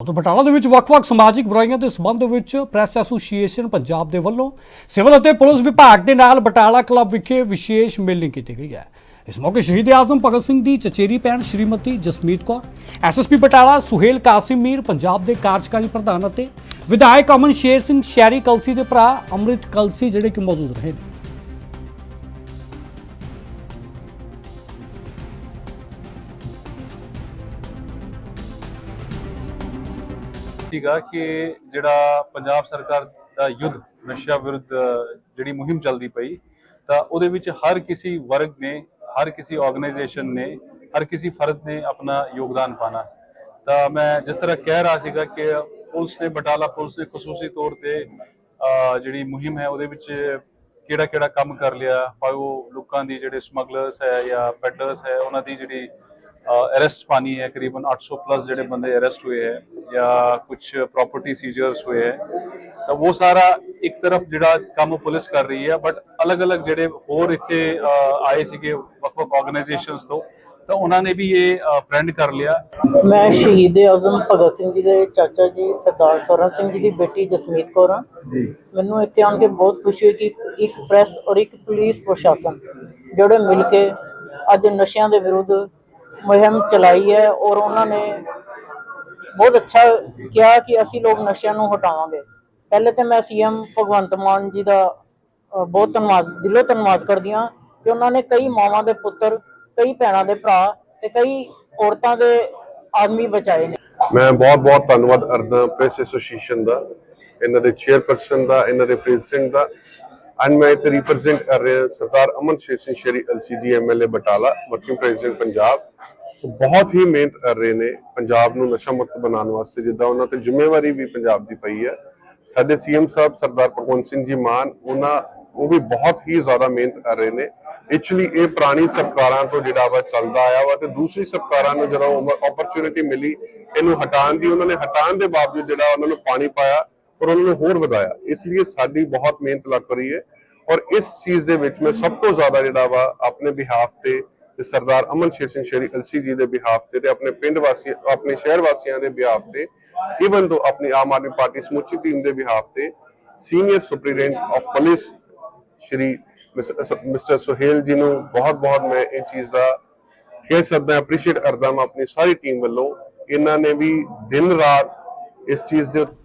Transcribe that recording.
ਉਦੋਂ ਬਟਾਲਾ ਦੇ ਵਿੱਚ ਵੱਖ-ਵੱਖ ਸਮਾਜਿਕ ਬੁਰਾਈਆਂ ਦੇ ਸਬੰਧ ਵਿੱਚ ਪ੍ਰੈਸ ਐਸੋਸੀਏਸ਼ਨ ਪੰਜਾਬ ਦੇ ਵੱਲੋਂ ਸਿਵਲ ਅਤੇ ਪੁਲਿਸ ਵਿਭਾਗ ਦੇ ਨਾਲ ਬਟਾਲਾ ਕਲੱਬ ਵਿਖੇ ਵਿਸ਼ੇਸ਼ ਮੀਟਿੰਗ ਕੀਤੀ ਗਈ ਹੈ। ਇਸ ਮੌਕੇ ਸ਼ਹੀਦ ਆਜ਼ਮ, ਭਗਤ ਸਿੰਘ ਦੀ ਚਚੇਰੀ ਭੈਣ ਸ਼੍ਰੀਮਤੀ ਜਸਮੀਤ ਕੌਰ, ਐਸਐਸਪੀ ਬਟਾਲਾ ਸੁਹੇਲ ਕਾਸਿਮ ਮੀਰ, ਪੰਜਾਬ ਦੇ ਕਾਰਜਕਾਰੀ ਪ੍ਰਧਾਨ ਅਤੇ ਵਿਧਾਇਕ ਅਮਨ ਸ਼ੇਰ ਸਿੰਘ ਸ਼ਹਿਰੀ ਕਲਸੀ ਦੇ ਭਰਾ ਅੰਮ੍ਰਿਤ ਕਲਸੀ ਜਿਹੜੇ ਕਿ ਮੌਜੂਦ ਰਹੇ ਨੇ। ਸੀਗਾ ਕਿ ਜਿਹੜਾ ਪੰਜਾਬ ਸਰਕਾਰ ਦਾ ਯੁੱਧ ਨਸ਼ਾ ਵਿਰੁੱਧ, ਜਿਹੜੀ ਮੁਹਿੰਮ ਚੱਲਦੀ ਪਈ, ਤਾਂ ਉਹਦੇ ਵਿੱਚ ਹਰ ਕਿਸੇ ਵਰਗ ਨੇ, ਹਰ ਕਿਸੇ ਆਰਗੇਨਾਈਜੇਸ਼ਨ ਨੇ, ਹਰ ਕਿਸੇ ਫਰਦ ਨੇ ਆਪਣਾ ਯੋਗਦਾਨ ਪਾਣਾ ਤਾਂ ਮੈਂ ਜਿਸ ਤਰ੍ਹਾਂ ਕਹਿ ਰਿਹਾ ਸੀਗਾ ਕਿ ਪੁਲਿਸ ਨੇ ਬਟਾਲਾ ਪੁਲਿਸ ਨੇ ਖਸੂਸੀ ਤੌਰ ਤੇ ਜਿਹੜੀ ਮੁਹਿੰਮ ਹੈ ਉਹਦੇ ਵਿੱਚ ਕਿਹੜਾ ਕਿਹੜਾ ਕੰਮ ਕਰ ਲਿਆ, ਭਾਵੇਂ ਉਹ ਲੋਕਾਂ ਦੀ ਜਿਹੜੇ ਸਮਗਲਰਸ ਹੈ ਜਾਂ ਪੈਡਲਰਸ ਹੈ, ਉਹਨਾਂ ਦੀ ਜਿਹੜੀ ਅਰੈਸਟ ਪਾਣੀ ਹੈ ਕਰੀਬਨ 800 ਪਲੱਸ ਜਿਹੜੇ ਬੰਦੇ ਅਰੈਸਟ ਹੋਏ ਹੈ ਜਾਂ ਕੁਝ ਪ੍ਰਾਪਰਟੀ ਸੀਜ਼ਰਸ ਹੋਏ ਹੈ। ਤਾਂ ਉਹ ਸਾਰਾ ਇੱਕ ਤਰਫ ਜਿਹੜਾ ਕੰਮ ਪੁਲਿਸ ਕਰ ਰਹੀ ਹੈ ਬਟ ਅਲੱਗ-ਅਲੱਗ ਜਿਹੜੇ ਹੋਰ ਇੱਥੇ ਆਏ ਸੀਗੇ ਵੱਖ-ਵੱਖ ਆਰਗੇਨਾਈਜੇਸ਼ਨਸ ਤੋਂ ਤਾਂ ਉਹਨਾਂ ਨੇ ਵੀ ਇਹ ਫਰੈਂਡ ਕਰ ਲਿਆ। ਮੈਂ ਸ਼ਹੀਦ ਆਜ਼ਮ ਭਗਤ ਸਿੰਘ ਜੀ ਦੇ ਚਾਚਾ ਜੀ ਸਰਦਾਰ ਸਵਰਨ ਸਿੰਘ ਜੀ ਦੀ ਬੇਟੀ ਜਸਮੀਤ ਕੌਰ ਹਾਂ। ਮੈਨੂੰ ਇੱਥੇ ਆਣ ਕੇ ਬਹੁਤ ਖੁਸ਼ੀ ਹੋਈ ਕਿ ਇੱਕ ਪ੍ਰੈਸ ਔਰ ਇੱਕ ਪੁਲਿਸ ਪ੍ਰਸ਼ਾਸਨ ਜਿਹੜੇ ਮਿਲ ਕੇ ਅੱਜ ਨਸ਼ਿਆਂ ਦੇ ਵਿਰੁੱਧ ਮੁਹਿੰਮ ਚਲਾਈ ਹੈ ਔਰ ਉਹਨਾਂ ਨੇ ਬਹੁਤ ਅੱਛਾ ਕਿਹਾ ਕਿ ਅਸੀਂ ਲੋਕ ਨਸ਼ਿਆਂ ਨੂੰ ਹਟਾਵਾਂਗੇ। ਪਹਿਲੇ ਤੇ ਮੈਂ ਸੀਐਮ ਭਗਵੰਤ ਮਾਨ ਜੀ ਦਾ ਬਹੁਤ ਧੰਨਵਾਦ, ਦਿਲੋਂ ਧੰਨਵਾਦ ਕਰਦੀ ਹਾਂ ਕਿ ਉਹਨਾਂ ਨੇ ਕਈ ਮਾਵਾਂ ਦੇ ਪੁੱਤਰ, ਕਈ ਭੈਣਾਂ ਦੇ ਭਰਾ ਤੇ ਕਈ ਔਰਤਾਂ ਦੇ ਆਦਮੀ ਬਚਾਏ ਨੇ। ਮੈਂ ਬਹੁਤ ਬਹੁਤ ਧੰਨਵਾਦ ਕਰਦਾ ਪ੍ਰੈਸ ਐਸੋਸੀਏਸ਼ਨ ਦਾ, ਇਹਨਾਂ ਦੇ ਚੇਅਰਪਰਸਨ ਦਾ, ਇਹਨਾਂ ਦੇ ਪ੍ਰੈਜ਼ੀਡੈਂਟ ਦਾ ਅੱਜ ਮੈਂ ਇੱਥੇ ਰਿਪਰੈਜ਼ੈਂਟ ਕਰ ਰਿਹਾ Sardar Aman Sheshi Shri ਐਲਸੀਜੀ MLA Batala working president Punjab ਬਹੁਤ ਹੀ ਮਿਹਨਤ ਕਰ ਰਹੇ ਨੇ ਪੰਜਾਬ ਨੂੰ ਨਸ਼ਾ ਮੁਕਤ ਬਣਾਉਣ ਵਾਸਤੇ ਜਿੱਦਾਂ ਉਹਨਾਂ ਤੇ ਜ਼ਿੰਮੇਵਾਰੀ ਵੀ ਪੰਜਾਬ ਦੀ ਪਈ ਹੈ ਸਾਡੇ ਸੀਐਮ ਸਾਹਿਬ ਸਰਦਾਰ ਭਗਵੰਤ ਸਿੰਘ ਜੀ ਮਾਨ ਉਹਨਾਂ ਉਹ ਵੀ ਬਹੁਤ ਹੀ ਜ਼ਿਆਦਾ ਮਿਹਨਤ ਕਰ ਰਹੇ ਨੇ ਐਕਚੁਅਲੀ ਇਹ ਪੁਰਾਣੀ ਸਰਕਾਰਾਂ ਤੋਂ ਜਿਹੜਾ ਵਾ ਚੱਲਦਾ ਆਇਆ ਵਾ ਤੇ ਦੂਸਰੀ ਸਰਕਾਰਾਂ ਨੂੰ ਜਦੋਂ ਓਪਰਚੁਨਿਟੀ ਮਿਲੀ ਇਹਨੂੰ ਹਟਾਉਣ ਦੀ ਉਹਨਾਂ ਨੇ ਹਟਾਉਣ ਦੇ ਬਾਵਜੂਦ ਜਿਹੜਾ ਉਹਨਾਂ ਨੂੰ ਪਾਣੀ ਪਾਇਆ ਔਰ ਉਹਨਾਂ ਨੂੰ ਹੋਰ ਵਧਾਇਆ। ਇਸ ਲਈ ਸਾਡੀ ਬਹੁਤ ਮਿਹਨਤ ਲੱਗ ਰਹੀ ਹੈ ਔਰ ਇਸ ਚੀਜ਼ ਦੇ ਵਿੱਚ ਮੈਂ ਸਭ ਤੋਂ ਜ਼ਿਆਦਾ ਜਿਹੜਾ ਵਾ ਆਪਣੇ ਬਿਹਾਫ ਤੇ ਤੇ ਸਰਦਾਰ ਅਮਨ ਸ਼ੇਰ ਸਿੰਘ ਸ਼ੇਰੀ ਅਲਸੀ ਜੀ ਦੇ ਬਿਹਾਫ ਤੇ ਤੇ ਆਪਣੇ ਪਿੰਡ ਵਾਸੀ ਆਪਣੇ ਸ਼ਹਿਰ ਵਾਸੀਆਂ ਦੇ ਬਿਹਾਫ ਤੇ ਇਵਨ ਦੋ ਆਪਣੀ ਆਮ ਆਦਮੀ ਪਾਰਟੀ ਸਮੁੱਚੀ ਟੀਮ ਦੇ ਬਿਹਾਫ ਤੇ senior superintendent of police Shri mister Suhail ji ਨੂੰ ਬਹੁਤ ਬਹੁਤ ਮੈਂ ਇਹ ਚੀਜ਼ ਦਾ ਕਹਿ ਸਕਦਾ ਅਪਰੀਸ਼ੀਏਟ ਕਰਦਾ ਮੈਂ ਆਪਣੀ ਸਾਰੀ ਟੀਮ ਵੱਲੋਂ। ਇਹਨਾਂ ਨੇ ਵੀ ਦਿਨ ਰਾਤ ਇਸ ਚੀਜ਼ ਦੇ